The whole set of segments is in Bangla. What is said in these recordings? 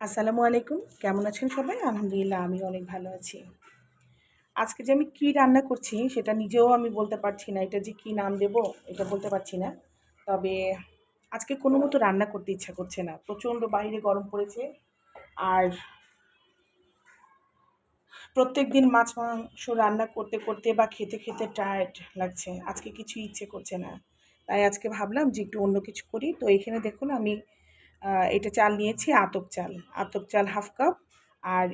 আসসালামু আলাইকুম। কেমন আছেন সবাই? আলহামদুলিল্লাহ, আমি অনেক ভালো আছি। আজকে যে আমি কী রান্না করছি, সেটা নিজেও আমি বলতে পারছি না। এটা যে কী নাম দেব, এটা বলতে পারছি না। তবে আজকে কোনো মতো রান্না করতে ইচ্ছা করছে না। প্রচণ্ড বাইরে গরম পড়েছে। আর প্রত্যেক দিন মাছ, মাংস রান্না করতে করতে বা খেতে খেতে টায়ার্ড লাগছে। আজকে কিছু ইচ্ছে করছে না। তাই আজকে ভাবলাম যে একটু অন্য কিছু করি। তো এখানে দেখুন, আমি এটা চাল নিয়েছি, আতপ চাল। আতপ চাল হাফ কাপ আর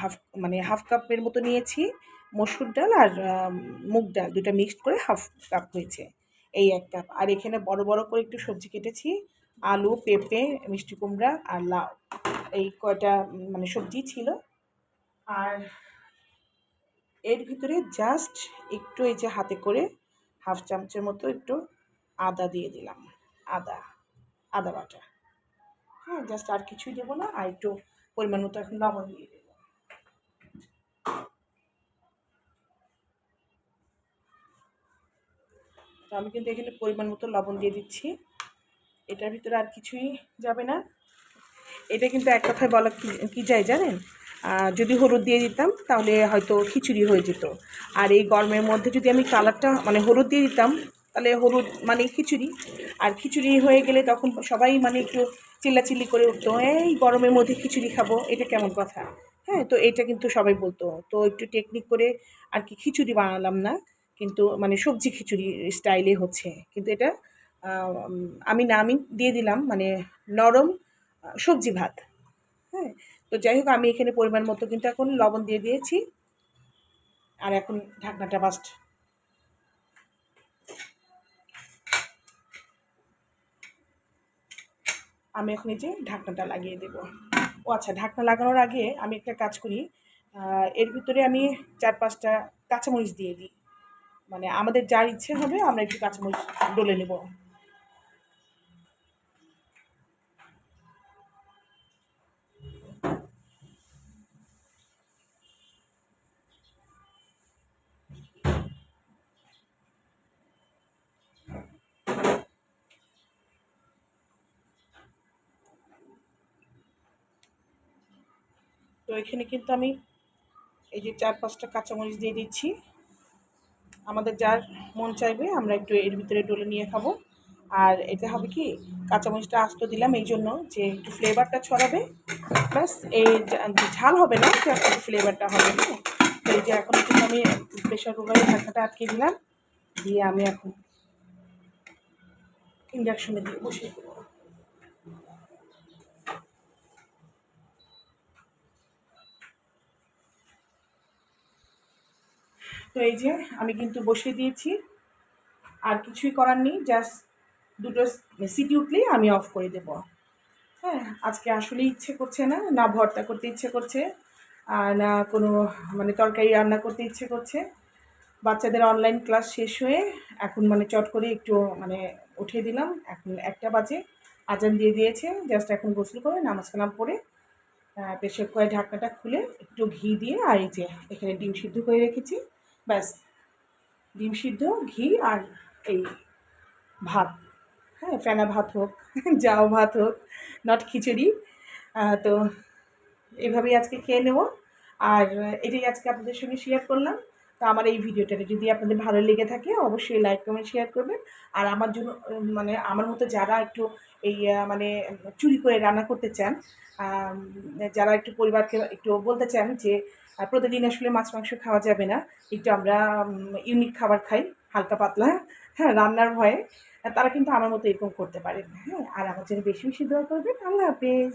হাফ মানে হাফ কাপের মতো নিয়েছি মসুর ডাল আর মুগ ডাল। দুটা মিক্সড করে হাফ কাপ হয়েছে এই এক কাপ। আর এখানে বড় বড় করে একটু সবজি কেটেছি, আলু, পেঁপে, মিষ্টি কুমড়া আর লাউ। এই কয়টা মানে সবজি ছিল। আর এর ভিতরে জাস্ট একটু এই যে হাতে করে হাফ চামচের মতো একটু আদা দিয়ে দিলাম, আদা আদা বাটা। হ্যাঁ জাস্ট আর কিছুই দেবো না, আর একটু পরিমাণ মতো এখন লবণ দিয়ে দেবো। তো আমি কিন্তু এখানে পরিমাণ মতো লবণ দিয়ে দিচ্ছি। এটার ভিতরে আর কিছুই যাবে না। এটা কিন্তু এক কথায় বলা কি যায় জানেন? যদি হলুদ দিয়ে দিতাম, তাহলে হয়তো খিচুড়ি হয়ে যেত। আর এই গরমের মধ্যে যদি আমি কালারটা মানে হলুদ দিয়ে দিতাম, তাহলে হলুদ মানে খিচুড়ি। আর খিচুড়ি হয়ে গেলে তখন সবাই মানে একটু চিল্লাচিল্লি করে উঠতো, এই গরমের মধ্যে খিচুড়ি খাব, এটা কেমন কথা? হ্যাঁ তো এটা কিন্তু সবাই বলতো। তো একটু টেকনিক করে আর কি খিচুড়ি বানালাম না, কিন্তু মানে সবজি খিচুড়ি স্টাইলে হচ্ছে। কিন্তু এটা, আমি নামই দিয়ে দিলাম মানে নরম সবজি ভাত। হ্যাঁ তো যাই হোক, আমি এখানে পরিমাণ মতো কিন্তু এখন লবণ দিয়ে দিয়েছি। আর এখন ঢাকনাটা বাস্ট আমি এখন এই যে ঢাকনাটা লাগিয়ে দেব। ও আচ্ছা ঢাকনা লাগানোর আগে আমি একটা কাজ করি। এর ভিতরে আমি চার পাঁচটা কাঁচামরিচ দিয়ে দিই। মানে আমাদের যার ইচ্ছে হবে আমরা একটু কাঁচামরিচ ডলে নেব। তো এখানে কিন্তু আমি এই যে চার পাঁচটা কাঁচামরিচ দিয়ে দিচ্ছি। আমাদের যার মন চাইবে, আমরা একটু এর ভিতরে ডলে নিয়ে খাব। আর এটা হবে কি, কাঁচামরিচটা আস্ত দিলাম এই জন্য যে একটু ফ্লেভারটা ছড়াবে। প্লাস এই ঝাল হবে না একটু ফ্লেভারটা হবে হ্যাঁ তো এই যে এখন কিন্তু আমি প্রেশার কুকারে ঢাকাটা আটকে দিলাম। দিয়ে আমি এখন ইন্ডাকশনে দিয়ে বসিয়ে দেবো। তো এই যে আমি কিন্তু বসিয়ে দিয়েছি। আর কিছুই করার নেই জাস্ট দুটো সিটি উঠলেই আমি অফ করে দেব। হ্যাঁ আজকে আসলে ইচ্ছে করছে না না ভর্তা করতে ইচ্ছে করছে, আর না কোনো মানে তরকারি রান্না করতে ইচ্ছে করছে। বাচ্চাদের অনলাইন ক্লাস শেষ হয়ে এখন মানে চট করে একটু মানে উঠিয়ে দিলাম। এখন একটা বাজে, আজান দিয়ে দিয়েছে জাস্ট এখন গোসল করে, নামাজ কালাম পড়ে প্রেশার কুকারের ঢাকনাটা খুলে একটু ঘি দিয়ে, আর এই যে এখানে ডিম সিদ্ধ করে রেখেছি। ব্যাস। ডিম সিদ্ধ, ঘি আর এই ভাত। হ্যাঁ ফেনা ভাত হোক, যাও ভাত হোক নট খিচুড়ি। তো এভাবেই আজকে খেয়ে নেব। আর এটাই আজকে আপনাদের সঙ্গে শেয়ার করলাম। তো আমার এই ভিডিওটা যদি আপনাদের ভালো লেগে থাকে, অবশ্যই লাইক কমেন্ট শেয়ার করবেন। আর আমার জন্য মানে আমার মতো যারা একটু এই মানে চুরি করে রান্না করতে চান যারা একটু পরিবারকে একটু বলতে চান যে আহ, প্রতিদিন আসলে মাছ মাংস খাওয়া যাবে না। একটু আমরা ইউনিক খাবার খাই হালকা পাতলা হ্যাঁ রান্নার ভয়ে। তারা কিন্তু আমার মতো এরকম করতে পারেন হ্যাঁ। আর আমার জন্য বেশি বেশি দোয়া করবেন। আল্লাহ হাফেজ।